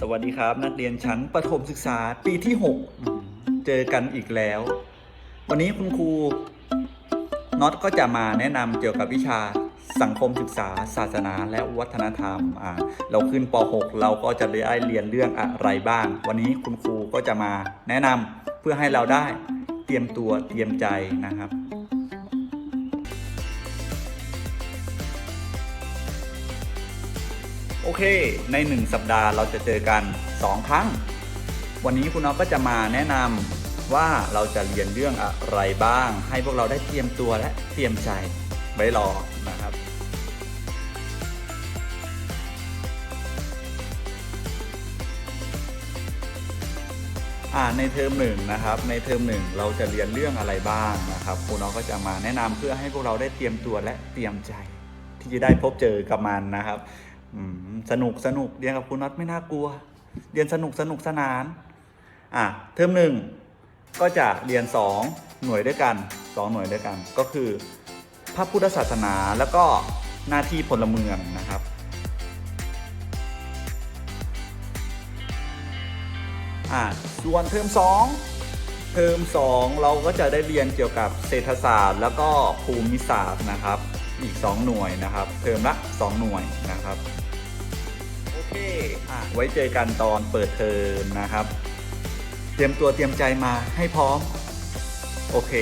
สวัสดีครับ นักเรียนชั้นประถมศึกษาปีที่ 6 เจอกันอีกแล้ว วันนี้คุณครูน็อตก็จะมาแนะนำเกี่ยวกับวิชาสังคมศึกษา ศาสนาและวัฒนธรรมอ่าเราขึ้นป .6 เราก็จะได้เรียนเรื่องอะไรบ้าง วันนี้คุณครูก็จะมาแนะนำเพื่อให้เราได้เตรียมตัวเตรียมใจนะครับ โอเค ใน 1 สัปดาห์เราจะเจอกัน 2 ครั้ง วันนี้คุณน้องก็จะมาแนะนำว่าเราจะเรียนเรื่องอะไรบ้าง ให้พวกเราได้เตรียมตัวและเตรียมใจไว้รอนะครับอ่าในเทอมหนึ่งนะครับ ในเทอมหนึ่งเราจะเรียนเรื่องอะไรบ้างนะครับครูน้องก็จะมาแนะนำเพื่อให้พวกเราได้เตรียมตัวและเตรียมใจ ที่จะได้พบเจอกับมันนะครับ สนุกสนุกเรียนกับคุณน็อตไม่น่ากลัว เรียนสนุกสนุกสนาน อะเทอมหนึ่งก็จะเรียน 2 หน่วยด้วยกัน 2 หน่วยด้วยกัน ก็คือ พระพุทธศาสนาแล้วก็หน้าที่พลเมืองนะครับอะส่วนเทอม2เทอม2 เราก็จะได้เรียนเกี่ยวกับเศรษฐศาสตร์ แล้วก็ภูมิศาสตร์นะครับ อีก 2 หน่วยนะครับ เทอมละ 2 หน่วยนะครับ โอเคอะไว้เจอกันตอนเปิดเทอมนะครับ เตรียมตัวเตรียมใจมาให้พร้อม โอเค